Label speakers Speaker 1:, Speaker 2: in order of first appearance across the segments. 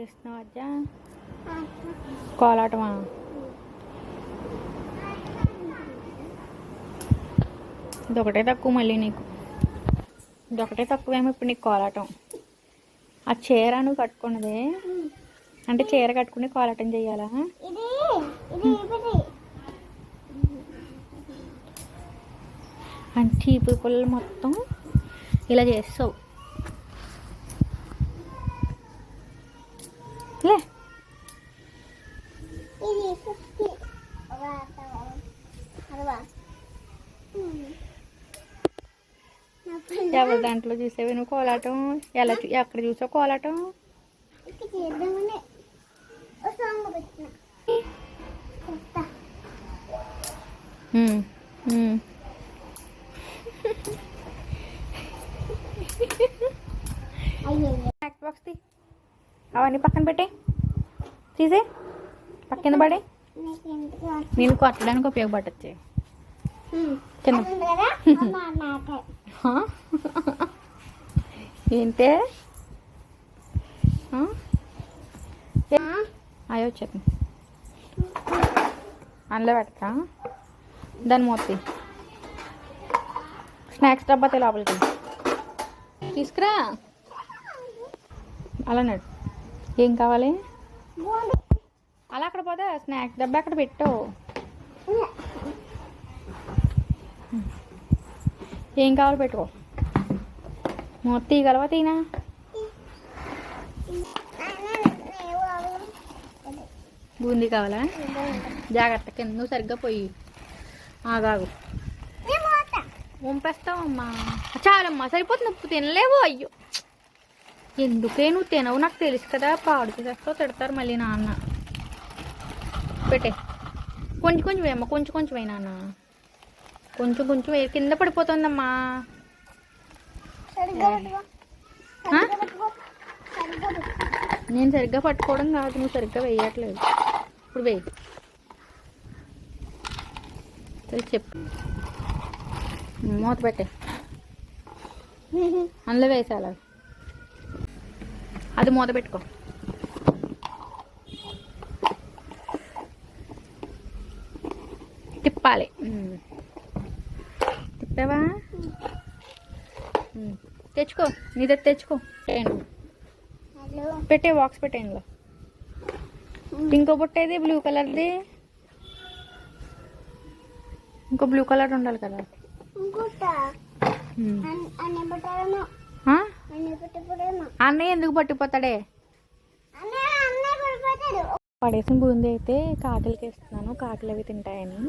Speaker 1: చేస్తున్నావు అజ్జా కోలాటమా? ఇదొకటే తక్కువ మళ్ళీ నీకు. ఇదొకటే తక్కువేమో ఇప్పుడు నీకు కోలాటం. ఆ చీర నువ్వు కట్టుకున్నది? అంటే చీర కట్టుకుని కోలాటం
Speaker 2: ఇది
Speaker 1: అంటే చీపురు పుల్లలు మొత్తం ఇలా చేస్తావు. ఎవరి దాంట్లో చూసేవి? నువ్వు కోలాటం ఎలా ఎక్కడ చూసావు కోలాటం? స్నాక్స్ బాక్స్ తీ. అవన్నీ పక్కన పెట్టే తీసే. పక్కన పడే నేను కొట్టడానికి ఉపయోగపడచ్చు. చిన్న
Speaker 2: కదా?
Speaker 1: ఏంటే? అయ్యో వచ్చేది అందులో పెడతా. దాని మూతి స్నాక్స్ డబ్బా లోపలికి. తీసుకురా. అలా నడు. ఏం కావాలి? అలా అక్కడ పోతే స్నాక్స్ డబ్బా అక్కడ పెట్టు. ఏం కావాలి పెట్టుకో. మూత తీయగలవా తీనా? బూందీ కావాలా? జాగ్రత్త కింద నువ్వు సరిగ్గా పోయి. ఆగాగు వంపేస్తావమ్మా. చాలమ్మా సరిపోతుంది ఉప్పు తినలేవు? అయ్యో. ఎందుకే నువ్వు తినవు? నాకు తెలుసు కదా పాడు చేసేస్తావు తిడతారు మళ్ళీ నాన్న. పెట్టే. కొంచెం కొంచెం వేయమ్మా కొంచెం కొంచెం వేయి నాన్న. కొంచెం కొంచెం వేయి కింద పడిపోతుందమ్మా. నేను సరిగ్గా పట్టుకోవడం కాదు నువ్వు సరిగ్గా వేయట్లేదు. ఇప్పుడు వేయి. సరే చెప్పు. మూత పెట్టే. అందులో వేసాలి అది మూత పెట్టుకో. తెచ్చుకో నీదే తెచ్చుకో. ఏంటి
Speaker 2: హలో.
Speaker 1: పెట్టే బాక్స్ పెట్టే ఇందులో ఇంకో బుట్టేది బ్లూ కలర్ది ఇంకో బ్లూ కలర్ ఉండాలి కదా. అన్నయ్య ఎందుకు పట్టిపోతాడే? పడేసిన బూందీ అయితే కాకిలకి ఇస్తున్నాను కాకిలు అవి తింటాయని.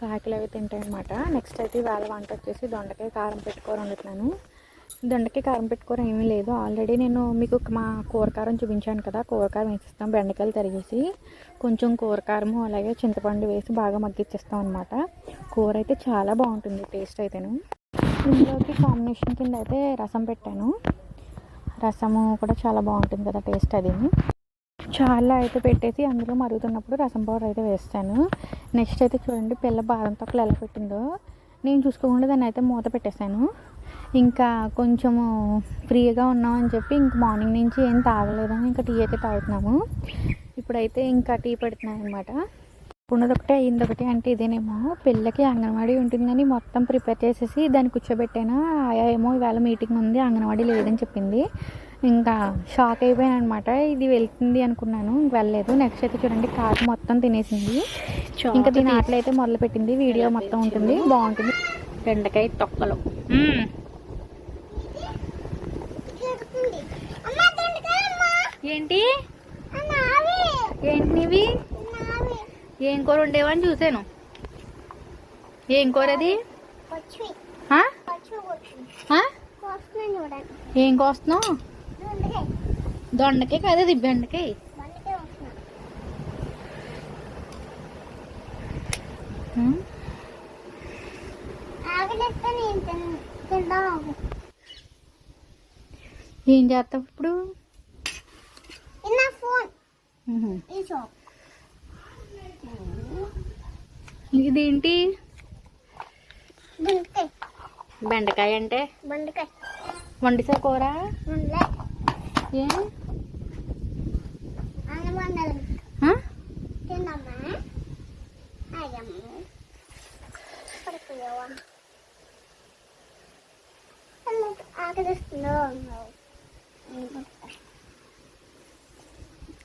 Speaker 1: కాకిలు అవి తింటాయన్నమాట. నెక్స్ట్ అయితే ఇవాళ వంట వచ్చేసి దొండకాయ కారం పెట్టుకోరు వండుతున్నాను. దొండకాయ కారం పెట్టుకోవడం ఏమీ లేదు. ఆల్రెడీ నేను మీకు మా కూరకారం చూపించాను కదా కూరకారం వేసిస్తాం. బెండకాయలు తరిగేసి కొంచెం కూరకారము అలాగే చింతపండు వేసి బాగా మగ్గిచ్చేస్తాం అనమాట కూర అయితే చాలా బాగుంటుంది టేస్ట్ అయితేను. ఇందులోకి కాంబినేషన్ కింద అయితే రసం పెట్టాను. రసము కూడా చాలా బాగుంటుంది కదా టేస్ట్ అది. చాలా అయితే పెట్టేసి అందులో మరుగుతున్నప్పుడు రసం పౌడర్ అయితే వేస్తాను. నెక్స్ట్ అయితే చూడండి పిల్ల బాదం తొక్కలు ఎలా పెట్టిందో. నేను చూసుకోకుండా దాన్ని అయితే మూత పెట్టేశాను. ఇంకా కొంచెము ఫ్రీగా ఉన్నాం అని చెప్పి ఇంక మార్నింగ్ నుంచి ఏం తాగలేదని ఇంకా టీ అయితే తాగుతున్నాము. ఇప్పుడైతే ఇంకా టీ పెడుతున్నాను అనమాట ఒకటే అయింది ఒకటి అంటే ఇదేనేమో. పిల్లకి అంగన్వాడీ ఉంటుందని మొత్తం ప్రిపేర్ చేసేసి దాన్ని కూర్చోబెట్టాను ఆయా ఏమో ఇవాళ మీటింగ్ ఉంది అంగన్వాడీ లేదని చెప్పింది. ఇంకా షాక్ అయిపోయాను అనమాట ఇది వెళ్తుంది అనుకున్నాను ఇంక వెళ్ళలేదు. నెక్స్ట్ అయితే చూడండి కాకు మొత్తం తినేసింది. ఇంకా దీని ఆటలు అయితే మొదలు పెట్టింది వీడియో మొత్తం ఉంటుంది. బాగుంటుంది. బెండకాయ తొక్కలు. ఏంటి? ఏంటి నీవి? ఏం కూర ఉండేవని చూసాను ఏం కూర అది
Speaker 2: వచ్చి
Speaker 1: ఆ?
Speaker 2: వచ్చి వచ్చి
Speaker 1: ఆ?
Speaker 2: వస్తున్నాను చూడండి.
Speaker 1: ఏం కోస్తున్నావు?
Speaker 2: దొండకాయ.
Speaker 1: దొండకాయ కదా బెండకాయ. ఏం చేస్తావు ఇప్పుడు?
Speaker 2: నా ఫోన్.
Speaker 1: ఇదేంటి? బెండకాయ. అంటే?
Speaker 2: బెండకాయ.
Speaker 1: వండిసా కూర? ఏ?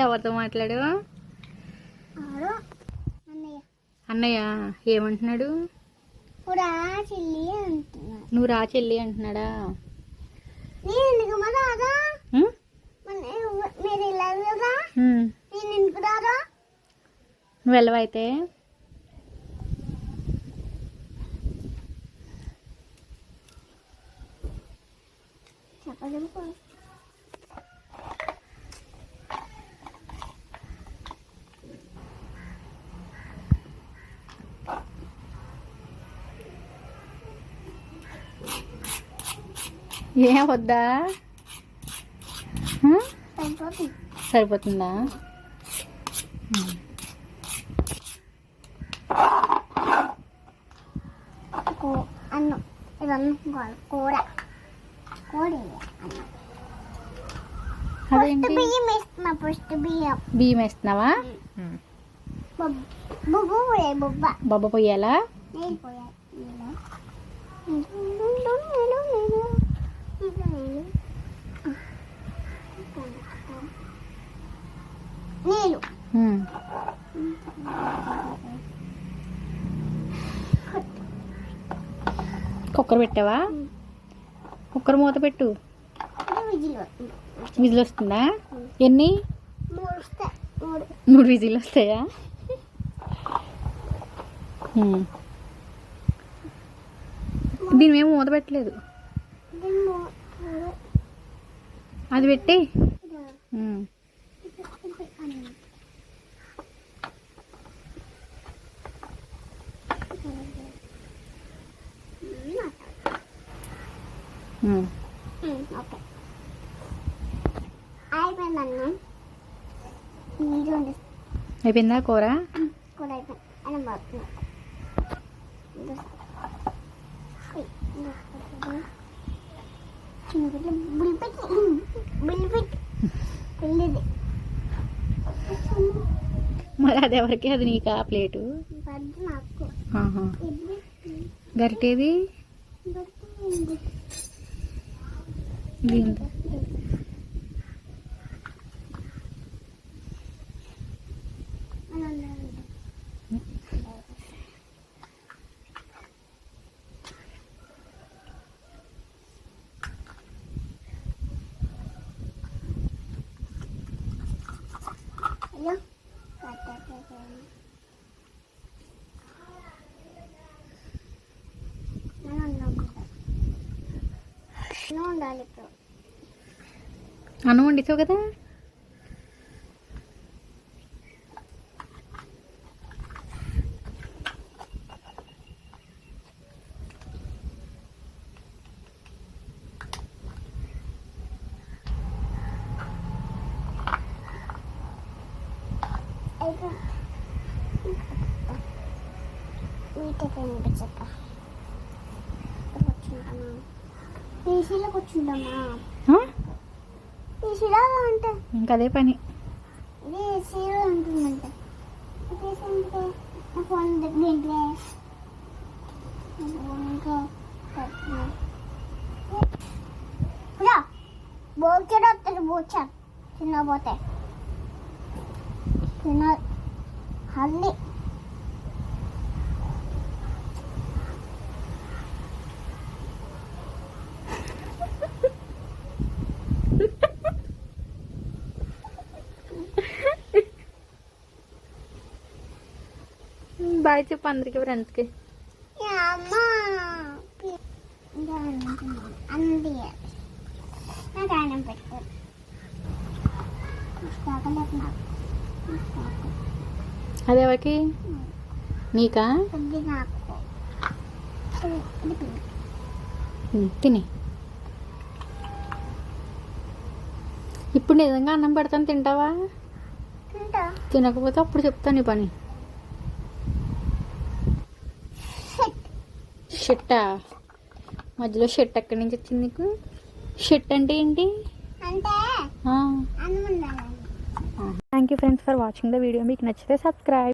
Speaker 1: ఎవరితో మాట్లాడు?
Speaker 2: అన్నయ్య.
Speaker 1: అన్నయ్య ఏమంటున్నాడు? నువ్వు రా చెల్లి అంటున్నాడా.
Speaker 2: నేను ఎందుకు మా రాదా
Speaker 1: హ్మ్?
Speaker 2: మన మీరు వెళ్ళారు కదా
Speaker 1: హ్మ్.
Speaker 2: నేను ఎందుకు రాదా
Speaker 1: నువ్వు వెళ్ళవైతే
Speaker 2: చెప్పలేదు
Speaker 1: ఏం వద్దా?
Speaker 2: సరిపోతుంది? అన్నం. ఇదన్నం కాదు కూర. కూర
Speaker 1: అదేంటి?
Speaker 2: బియ్యం వేస్తున్నా ఫస్ట్ బియ్యం.
Speaker 1: బియ్యం వేస్తున్నావా?
Speaker 2: బొబ్బ బొబ్బ.
Speaker 1: పొయ్యాలా కుక్కర్ పెట్టావా? కుక్కర్ మూత పెట్టు.
Speaker 2: విజిల్
Speaker 1: వస్తుందా ఎన్ని?
Speaker 2: మూడు
Speaker 1: విజిల్ వస్తాయా దీని మేము మూత పెట్టలేదు. అది పెట్టి
Speaker 2: ఇది
Speaker 1: హ్మ్.
Speaker 2: ఇది అన్నం.
Speaker 1: హ్మ్.
Speaker 2: ఉమ్, ఓకే. అయిపోయింది
Speaker 1: కూర?
Speaker 2: అయిపోయింది.
Speaker 1: మరి అది ఎవరికి? అది నీకా ప్లేటు? ఆహా.
Speaker 2: ఇది
Speaker 1: గరిటేది?
Speaker 2: 林。
Speaker 1: అన్నం వండిసావు కదా
Speaker 2: అయితే కూర్చుంటామా ఏసీలో కూర్చుంటామా
Speaker 1: ఆ?
Speaker 2: ఏసీలో అంటే.
Speaker 1: ఇంక అదే పని.
Speaker 2: ఇది ఏసీలో ఉంటుందంట ఫోన్ దగ్గర బోర్చర్ వస్తుంది బోర్చర్ చిన్న పోతే చిన్న హల్లి
Speaker 1: బాయ్ చెప్పు అందరికి ఫ్రెండ్స్కి
Speaker 2: అమ్మ అంది. నాకు ఆయన పెట్టారు కాకలేదు నాకు
Speaker 1: అది ఎవరికి? నీకా?
Speaker 2: కొద్ది నాకు. ఇది- ఇది పిండి.
Speaker 1: ఉమ్, తిని.
Speaker 3: ఇప్పుడు నిజంగా అన్నం పెడతాను తింటావా?
Speaker 2: తింటా.
Speaker 3: తినకపోతే అప్పుడు చెప్తాను నీ పని. షెట్టా మధ్యలో షెట్ ఎక్కడి నుంచి వచ్చింది నీకు? షెట్ అంటే ఏంటి?
Speaker 2: అంటే అన్నం ఉండాలి
Speaker 3: thank you friends for watching the video మీకు నచ్చితే సబ్స్క్రైబ్